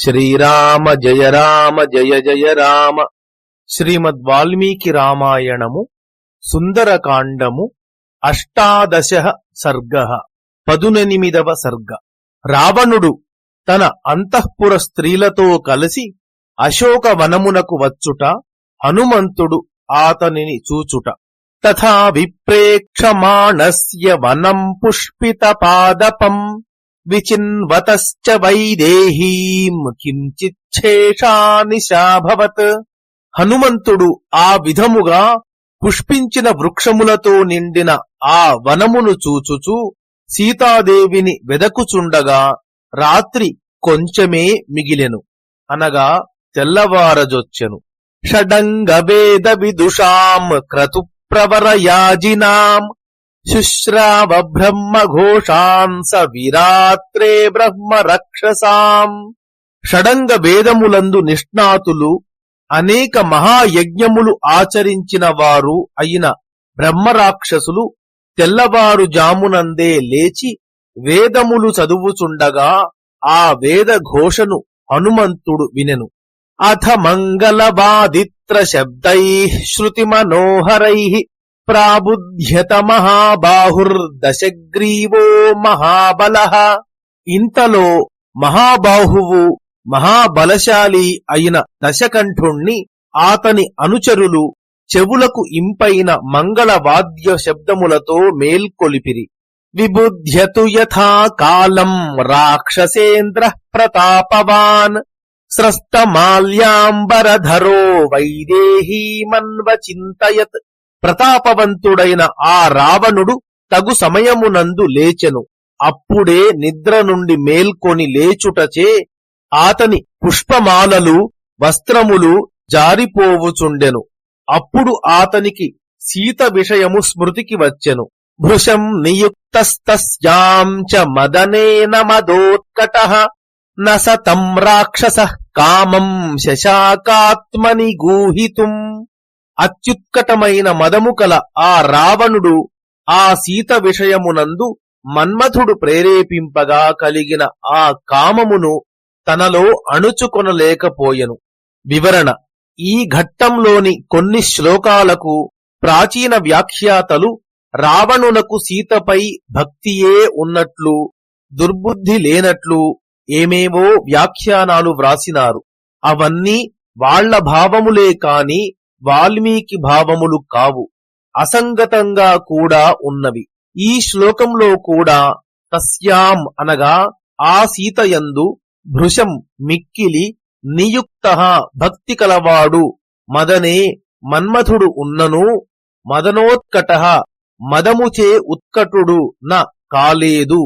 శ్రీరామ జయ రామ జయ జయ రామ. శ్రీమద్ వాల్మీకి రామాయణము సుందరకాండము అష్టాదశ సర్గ పదునెనిమిదవ సర్గ. రావణుడు తన అంతఃపుర స్త్రీలతో కలిసి అశోక వనమునకు వచ్చుట హనుమంతుడు ఆతనిని చూచుట. తథా విప్రేక్షమాణస్య వనం పుష్పిత పాదపం. విచిన్వతశ్చ వైదేహీం కించిచ్ఛేషానిశాభవత్ హనుమంతుడు ఆ విధముగా పుష్పించిన వృక్షములతో నిండిన ఆ వనమును చూచుచూ సీతాదేవిని వెదకుచుండగా రాత్రి కొంచెమే మిగిలెను అనగా తెల్లవారజొచ్చెను. షడంగ వేద విదుషాం క్రతు ప్రవరయాజినాం శుశ్రావ బ్రహ్మ స విరాత్రే బ్రహ్మ రక్షసాం షడంగ వేదములందు నిష్ణాతులు అనేక మహాయజ్ఞములు ఆచరించిన వారు అయిన బ్రహ్మరాక్షసులు తెల్లవారుజామునందే లేచి వేదములు చదువుచుండగా ఆ వేద ఘోషను హనుమంతుడు వినెను. అథ మంగళవాదిత్ర శబ్దై శృతి మనోహరై ప్రాబుధ్యత మహాబాహుర్దశగ్రీవో మహాబల. ఇంతలో మహాబాహువు మహాబలశాలి అయిన దశకంఠుణ్ణి ఆతని అనుచరులు చెవులకు ఇంపైన మంగళ వాద్య శబ్దములతో మేల్కొలిపిరి. విబుధ్యతు యథా కాలం రాక్షసేంద్ర ప్రతాపవాన్. స్రస్తమాల్యాంబరధరో వైదేహీమన్వచింతయత్ ప్రతాపవంతుడైన ఆ రావణుడు తగు సమయమునందు లేచెను. అప్పుడే నిద్ర నుండి మేల్కొని లేచుటచే ఆతని పుష్పమాలలు వస్త్రములు జారిపోవుచుండెను. అప్పుడు ఆతనికి సీత విషయము స్మృతికి వచ్చెను. భృశం నియుక్తస్తస్యాం చ మదనేన మదోత్కట న రాక్షస కామం శశాకాత్మని గూహితుం. అత్యుత్కటమైన మదము కల ఆ రావణుడు ఆ సీత విషయమునందు మన్మథుడు ప్రేరేపింపగా కలిగిన ఆ కామమును తనలో అణుచుకొనలేకపోయెను. వివరణ ఈ ఘట్టంలోని కొన్ని శ్లోకాలకు ప్రాచీన వ్యాఖ్యాతలు రావణునకు సీతపై భక్తియే ఉన్నట్లు దుర్బుద్ధి లేనట్లు ఏమేవో వ్యాఖ్యానాలు వ్రాసినారు. అవన్నీ వాళ్ళ భావములే కాని వాల్మీకి భావములు కావు. అసంగతంగా కూడా ఉన్నవి. ఈ శ్లోకంలో కూడా తస్యాం అనగా ఆ సీతయందు భృశం మిక్కిలి నియుక్త భక్తి కలవాడు మదనే మన్మథుడు ఉన్నను మదనోత్కట మదముచే ఉత్కటుడు న కాలేదు.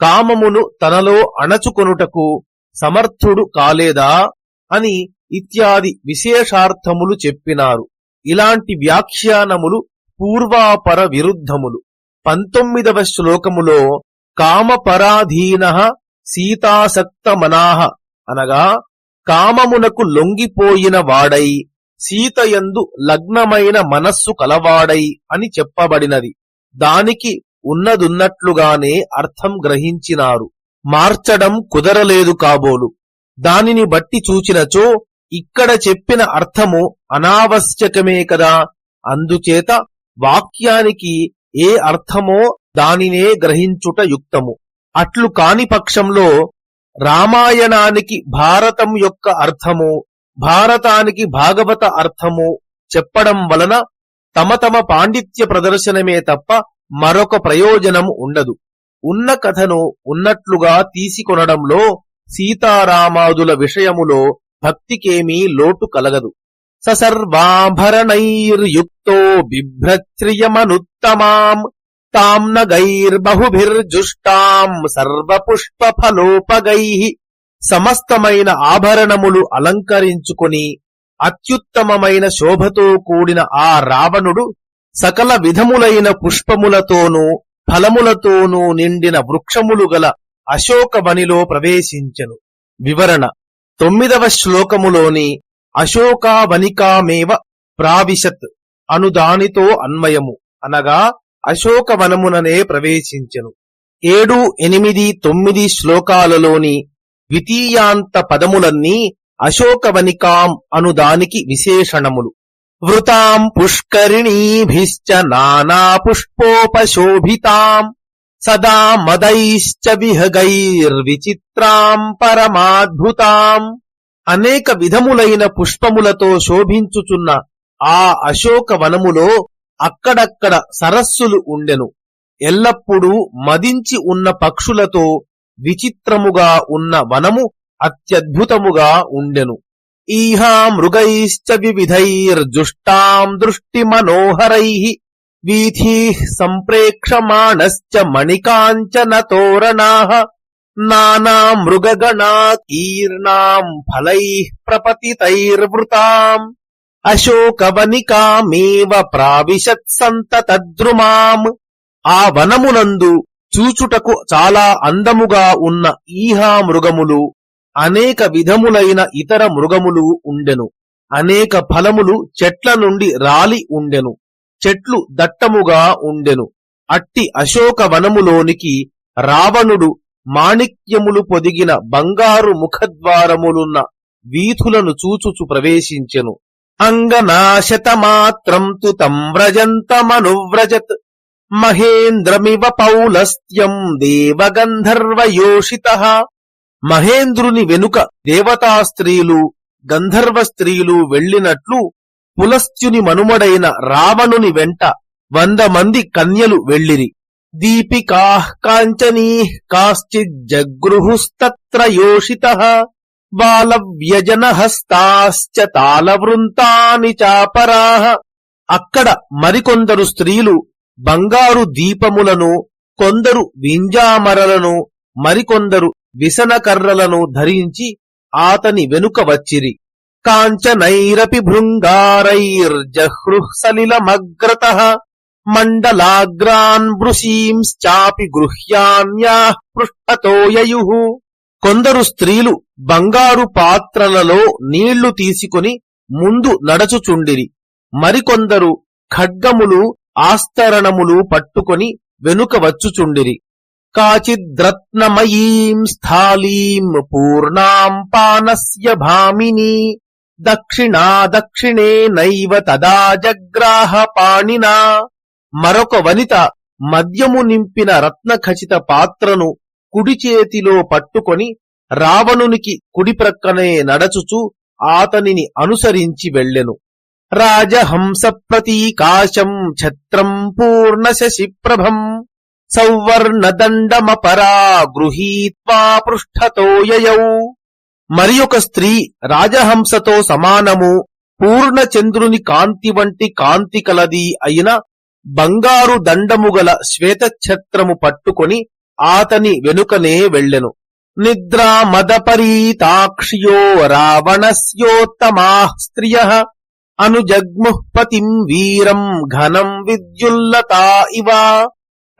కామమును తనలో అణచుకొనుటకు సమర్థుడు కాలేదా అని ఇత్యాది విశేషార్థములు చెప్పినారు. ఇలాంటి వ్యాఖ్యానములు పూర్వాపర విరుద్ధములు. పంతొమ్మిదవ శ్లోకములో కామపరాధీన సీతాసక్తమనాహ అనగా కామమునకు లొంగిపోయిన వాడై సీతయందు లగ్నమైన మనస్సు కలవాడై అని చెప్పబడినది. దానికి ఉన్నదున్నట్లుగానే అర్థం గ్రహించినారు. మార్చడం కుదరలేదు కాబోలు. దానిని బట్టి చూచినచో ఇక్కడ చెప్పిన అర్థము అనావశ్యకమే కదా. అందుచేత వాక్యానికి ఏ అర్థమో దానినే గ్రహించుట యుక్తము. అట్లు కాని పక్షంలో రామాయణానికి భారతం యొక్క అర్థము భారతానికి భాగవత అర్థము చెప్పడం వలన తమ తమ పాండిత్య ప్రదర్శనమే తప్ప మరొక ప్రయోజనం ఉండదు. ఉన్న కథను ఉన్నట్లుగా తీసుకొనడంలో సీతారామాదుల విషయములో భక్తికేమీ లోటు కలగదు. ససర్వాభరణైర్యుక్తో బిభ్రత్రియమనుత్తమాం తాం నగైర్బహుభిర్జుష్టాం సర్వపుష్పఫలోపగై సమస్తమైన ఆభరణములు అలంకరించుకొని అత్యుత్తమమైన శోభతో కూడిన ఆ రావణుడు సకల విధములైన పుష్పములతోనూ ఫలములతోనూ నిండిన వృక్షములు గల అశోకవనిలో ప్రవేశించెను. వివరణ తొమ్మిదవ శ్లోకములోని అశోకావనికామేవ ప్రావిశత్ అను దానితో అన్వయము. అనగా అశోకవనముననే ప్రవేశించెను. ఏడు ఎనిమిది తొమ్మిది శ్లోకాలలోని ద్వితీయాంత పదములన్నీ అశోకవనికాం అను దానికి విశేషణములు. వృతాం పుష్కరిణీభిశ్చ నానా పుష్పోపశోభితాం. సదా మదైశ్చ విహగైర్విచిత్రాం పరమాద్భుతాం. అనేక విధములైన పుష్పములతో శోభించుచున్న ఆ అశోక వనములో అక్కడక్కడ సరస్సులు ఉండెను. ఎల్లప్పుడూ మదించి ఉన్న పక్షులతో విచిత్రముగా ఉన్న వనము అత్యద్భుతముగా ఉండెను. ఈహా మృగైశ్చ వివిధైర్జుష్టాం దృష్టి మనోహరై వీథీ సంప్రేక్షమాణశ్చ మణికాంచన తోరణా నానా మృగగణా ఫలై ప్రపతితైర్వృతాం. అశోకవనికామేవ ప్రావిశత్ సంతతద్రుమాం ఆ వనమునందు చూచుటకు చాలా అందముగా ఉన్న ఈహా మృగములు అనేక విధములైన ఇతర మృగములు ఉండెను. అనేక ఫలములు చెట్ల నుండి రాలి ఉండెను. చెట్లు దట్టముగా ఉండెను. అట్టి అశోక వనములోనికి రావణుడు మాణిక్యములు పొదిగిన బంగారు ముఖద్వారములున్న వీధులను చూచుచు ప్రవేశించెను. అంగనాశతమాత్రం తు తం వ్రజంతమనువ్రజత్. మహేంద్రమివ పౌలస్త్యం దేవగంధర్వయోషిత. మహేంద్రుని వెనుక దేవతా స్త్రీలు గంధర్వ స్త్రీలు వెళ్ళినట్లు పులస్త్యుని మనుమడైన రావణుని వెంట వంద మంది కన్యలు వెళ్ళిరి. దీపికాహ్ కాంచనీ కాశ్చిజ్జగృహుస్తత్ర యోషిత బాలవ్యజన తాళవృంతాని చాపరాహ అక్కడ మరికొందరు స్త్రీలు బంగారు దీపములను కొందరు వింజామరలను మరికొందరు విసనకర్రలను ధరించి ఆతని వెనుక వచ్చిరి. కాంచనైరపి భృంగారైర్జహృః సలిలమగ్రత మండలాగ్రాన్ వృషీంశ్చాపి గృహ్యాన్యా పృష్ఠతో యయుః. కొందరు స్త్రీలు బంగారు పాత్రలలో నీళ్ళు తీసుకుని ముందు నడచుచుండిరి. మరికొందరు ఖడ్గములు ఆస్తరణములు పట్టుకొని వెనుక వచ్చుచుండిరి. కాచిద్రత్నమయీం స్థాళీం పూర్ణాం పానస్య భామిని దక్షిణా దక్షిణే నైవ తదా జగ్రాహ పాణినా. మరొక వనిత మద్యము నింపిన రత్నఖచిత పాత్రను కుడి చేతిలో పట్టుకొని రావణునికి కుడి ప్రక్కనే నడచుచు ఆతనిని అనుసరించి వెళ్ళెను. రాజహంస ప్రతీకాశం ఛత్రం పూర్ణ శశిప్రభం సౌవర్ణదండమపరా గృహీత్వా పృష్ఠతో యయౌ. మరి ఒక స్త్రీ రాజహంసతో సమానము పూర్ణచంద్రుని కాంతి వంటి కాంతి కలది అయిన బంగారు దండము గల శ్వేతఛత్రము పట్టుకొని ఆతని వెనుకనే వెళ్ళెను. నిద్రా మదపరీతాక్ష్యో రావణస్యోత్తమా స్త్రియ అనుజగ్ముపతిం వీరం ఘనం విద్యుల్లతా ఇవ.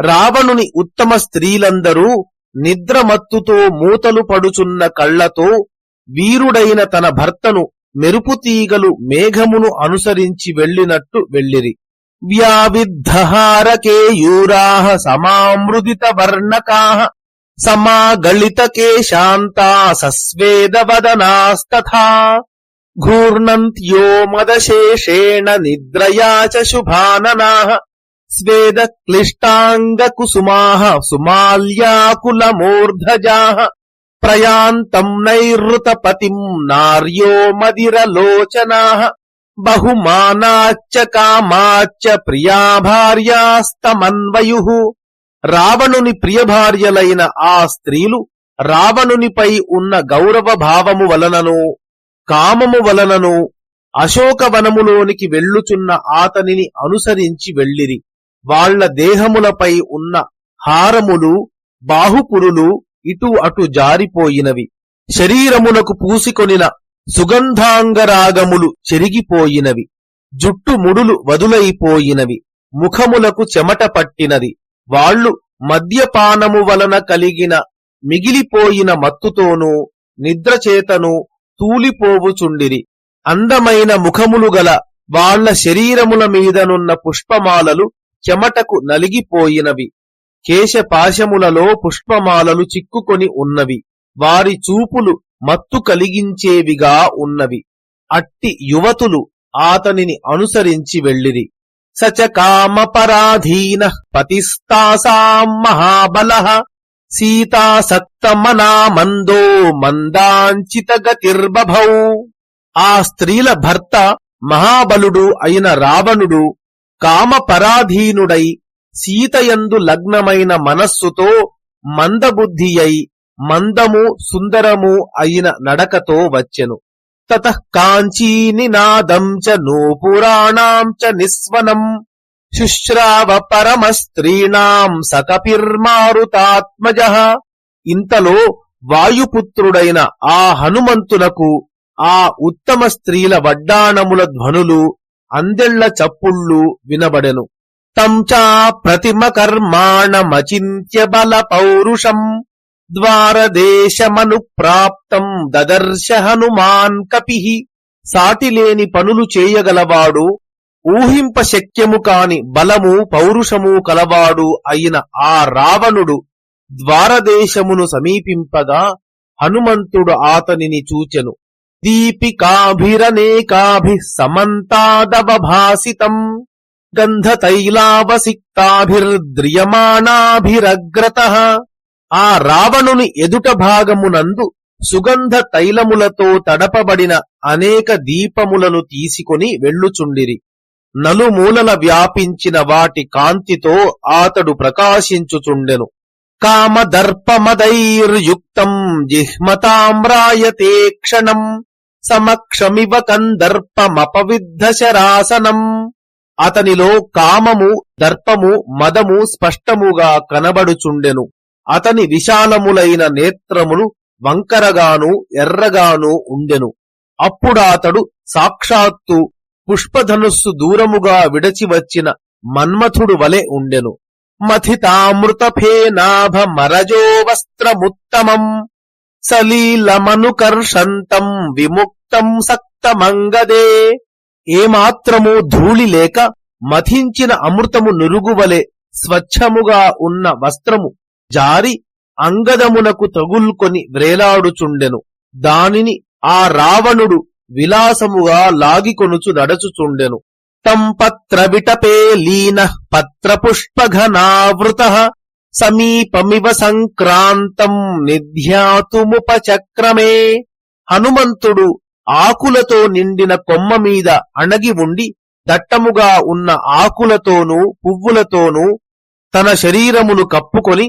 రావణుని ఉత్తమ స్త్రీలందరూ నిద్రమత్తుతో మూతలు పడుచున్న కళ్ళతో వీరుడైన తన భర్తను మెరుపుతీగలు మేఘమును అనుసరించి వెళ్ళినట్టు వెళ్ళిరి. వ్యావిద్ధహారకేయూరాహ సమామృదిత వర్ణకాः సమాగళిత కేశాంతా సస్వేదవదనాస్తథా. ఘూర్ణంత్యో మదశేషేణ నిద్రయా చ శుభాననాः స్వేద క్లిష్టాంగ కుసుమాః ప్రయాంతం నైరుతపతిం నార్యో మదిరలోచనా బహుమానాచ్చ కామాచ్చ ప్రియా భార్యాస్తమన్వయు రావణుని ప్రియభార్యలైన ఆ స్త్రీలు రావణునిపై ఉన్న గౌరవ భావము వలనను కామము వలనను అశోకవనములోనికి వెళ్ళుచున్న ఆతనిని అనుసరించి వెళ్ళిరి. వాళ్ళ దేహములపై ఉన్న హారములు బాహుకురులు ఇటు అటు జారిపోయినవి. శరీరమునకు పూసికొనిన సుగంధాంగరాగములు చెరిగిపోయినవి. జుట్టు ముడులు వదులైపోయినవి. ముఖములకు చెమట పట్టినది. వాళ్ళు మద్యపానము వలన కలిగిన మిగిలిపోయిన మత్తుతోనూ నిద్రచేతను తూలిపోవుచుండిరి. అందమైన ముఖములు గల వాళ్ళ శరీరముల మీదనున్న పుష్పమాలలు చెమటకు నలిగిపోయినవి. కేశపాశములలో పుష్పమాలలు చిక్కుకొని ఉన్నవి. వారి చూపులు మత్తు కలిగించేవిగా ఉన్నవి. అట్టి యువతులు ఆతనిని అనుసరించి వెళ్ళిరి. సచ కామపరాధీన పతిస్తాసాం మహాబల. సీతాసక్తమనా మందో మందాంచిత ఆ స్త్రీల భర్త మహాబలుడు అయిన రావణుడు కామపరాధీనుడై సీతయందు లగ్నమైన మనస్సుతో మందబుద్ధి అయి మందము సుందరము అయిన నడకతో వచ్చెను. తత కాంచీనినాదం చ నూపురాణాం చ నిస్వనం. శుశ్రావ పరమస్త్రీణాం సకపిర్మారుతాత్మజ. ఇంతలో వాయుపుత్రుడైన ఆ హనుమంతునకు ఆ ఉత్తమ స్త్రీల వడ్డాణముల ధ్వనులు అందెళ్ళ చప్పుళ్ళు వినబడెను. తంచా ప్రతిమ కర్మాణమచింత్య బల పౌరుషం ద్వారదేశమను ప్రాప్తం దదర్శ హనుమాన్ కపి సాటిలేని పనులు చేయగలవాడు ఊహింప శక్యము కాని బలము పౌరుషము కలవాడు అయిన ఆ రావణుడు ద్వారదేశమును సమీపింపగా హనుమంతుడు ఆతనిని చూచెను. దీపికాభిరనేకాభి సమంతాదవభాసితం గంధతైలావసిక్తాభిర్ద్రియమాణాభిరగ్రత. ఆ రావణుని ఎదుట భాగమునందు సుగంధ తైలములతో తడపబడిన అనేక దీపములను తీసుకొని వెళ్ళుచుండిరి. నలుమూలల వ్యాపించిన వాటి కాంతితో ఆతడు ప్రకాశించుచుండెను. కామదర్పమదైర్యుక్తం జిహ్మతామ్రాయతే క్షణం సమక్షమివ కందర్పమపవిద్ధ శరాసనం అతనిలో కామము దర్పము మదము స్పష్టముగా కనబడుచుండెను. అతని విశాలములైన నేత్రములు వంకరగాను ఎర్రగాను ఉండెను. అప్పుడాతడు సాక్షాత్తు పుష్పధనుస్సు దూరముగా విడచి వచ్చిన మన్మథుడు వలె ఉండెను. మథితామృతఫేనాభ మరజో వస్త్రముత్తమం సలీలమనుకర్షంతం విముక్తం సక్తమంగదే ఏమాత్రము ధూళి లేక మథించిన అమృతము నురుగువలె స్వచ్ఛముగా ఉన్న వస్త్రము జారి అంగదమునకు తగుల్కొని వ్రేలాడుచుండెను. దానిని ఆ రావణుడు విలాసముగా లాగికొనుచు నడచుచుండెను. తం పత్ర విటపే లీన పత్రపుష్పఘనావృత సమీపమివ సంక్రాంతం నిధ్యాతుముపచక్రమే. హనుమంతుడు ఆకులతో నిండిన కొమ్మ మీద అణగి ఉండి దట్టముగా ఉన్న ఆకులతోనూ పువ్వులతోనూ తన శరీరమును కప్పుకొని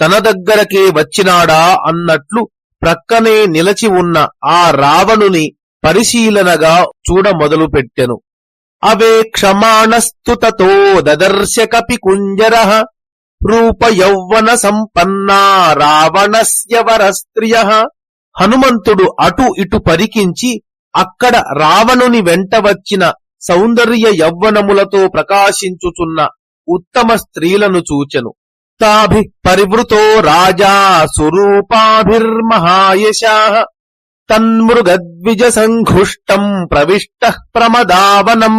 తన దగ్గరకే వచ్చినాడా అన్నట్లు ప్రక్కనే నిలచి ఉన్న ఆ రావణుని పరిశీలనగా చూడ మొదలుపెట్టెను. అవేక్షమాణస్తుతతో దదర్శ కపి కుంజర రూప యౌవన సంపన్నా రావణస్య వరస్త్రియ హనుమంతుడు అటు ఇటు పరికించి అక్కడ రావణుని వెంట వచ్చిన సౌందర్య యౌవనములతో ప్రకాశించుచున్న ఉత్తమ స్త్రీలను చూచెను. తాభి పరివృతో రాజా స్వరూపాభిర్మహాయశ తన్మృగద్విజ సంఘుష్టం ప్రవిష్ట ప్రమదావనం.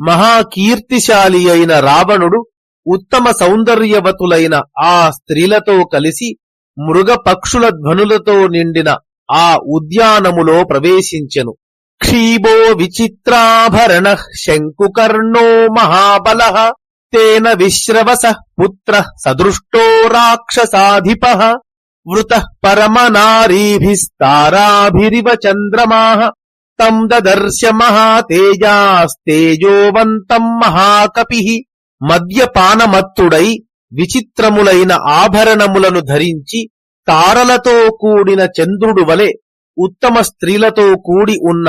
మహాకీర్తిశాలి అయిన రావణుడు ఉత్తమ సౌందర్యవతులైన ఆ స్త్రీలతో కలిసి మృగపక్షుల ధ్వనులతో నిండిన ఆ ఉద్యానములో ప్రవేశించెను. క్షీబో విచిత్రాభరణ శంకుకర్ణో మహాబల తేన విశ్రవస పుత్ర సదృష్టో రాక్షసాధిప వృత పరమనారీభిస్తారాభిరివ చంద్రమా తం దదర్శ మహాతేజాస్తేజోవంతం మహాకపి మద్యపానమత్తుడై విచిత్రములైన ఆభరణములను ధరించి తారలతో కూడిన చంద్రుడు వలె ఉత్తమ స్త్రీలతో కూడి ఉన్న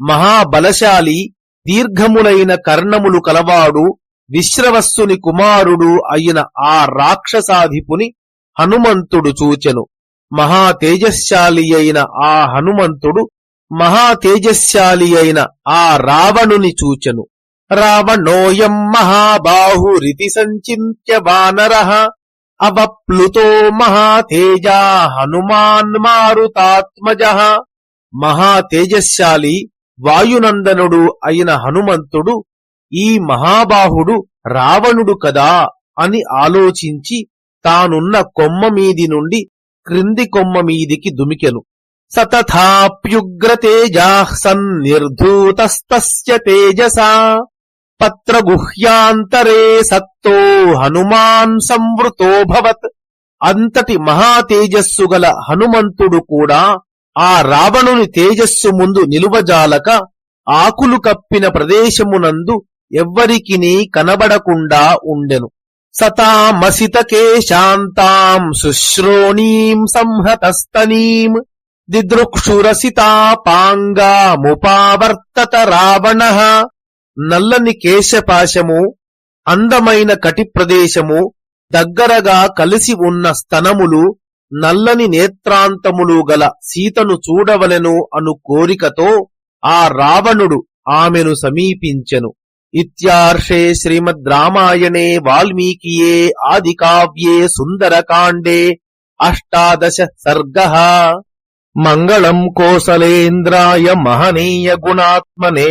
మహాబలశాలి దీర్ఘములైన కర్ణములు కలవాడు విశ్రవస్సుని కుమారుడు అయిన ఆ రాక్షసాధిపుని హనుమంతుడు చూచెను. మహా తేజశాలి అయిన ఆ హనుమంతుడు మహా తేజశాలి అయిన ఆ రావణుని చూచెను. రావణోయం మహాబాహురితి సంచింత్య వానర అవప్లుతో మహాతేజా హనుమాన్ మారుతాత్మజ మహాతేజశాలి వాయునందనుడు అయిన హనుమంతుడు ఈ మహాబాహుడు రావణుడు కదా అని ఆలోచించి తానున్న కొమ్మ మీది నుండి క్రింది కొమ్మ మీదికి దుమికెను. సతథాప్యుగ్రతేజా సన్నిర్ధూతస్తస్య తేజసా పత్రగుహ్యాంతరే సత్తో హనుమాన్ సంవృతోభవత్ అంతటి మహాతేజస్సు గల హనుమంతుడు కూడా ఆ రావణుని తేజస్సు ముందు నిలువజాలక ఆకులు కప్పిన ప్రదేశమునందు ఎవ్వరికిని కనబడకుండా ఉండెను సతామసితకేశాంతాం శుశ్రోణీం సంహతస్తనీం దిదృక్షురసితాపాంగాముపావర్తత రావణ నల్లని కేశపాశము అందమైన కటి ప్రదేశము దగ్గరగా కలిసి ఉన్న స్తనములు నల్లని నేత్రాంతములు గల సీతను చూడవలెను అను కోరికతో ఆ రావణుడు ఆమెను సమీపించెను. ఇత్యార్షే శ్రీమద్ రామాయణే వాల్మీకియే ఆదికావ్యే సుందరకాండే అష్టాదశ సర్గ. మంగళం కోసలేంద్రాయ మహనీయ గుణాత్మనే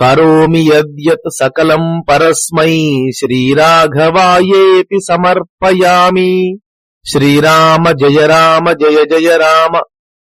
కరోమి యద్యత్ సకలం పరస్మై. శ్రీరాఘవాయేపి సమర్పయామి. శ్రీరామ జయ రామ జయ జయ రామ.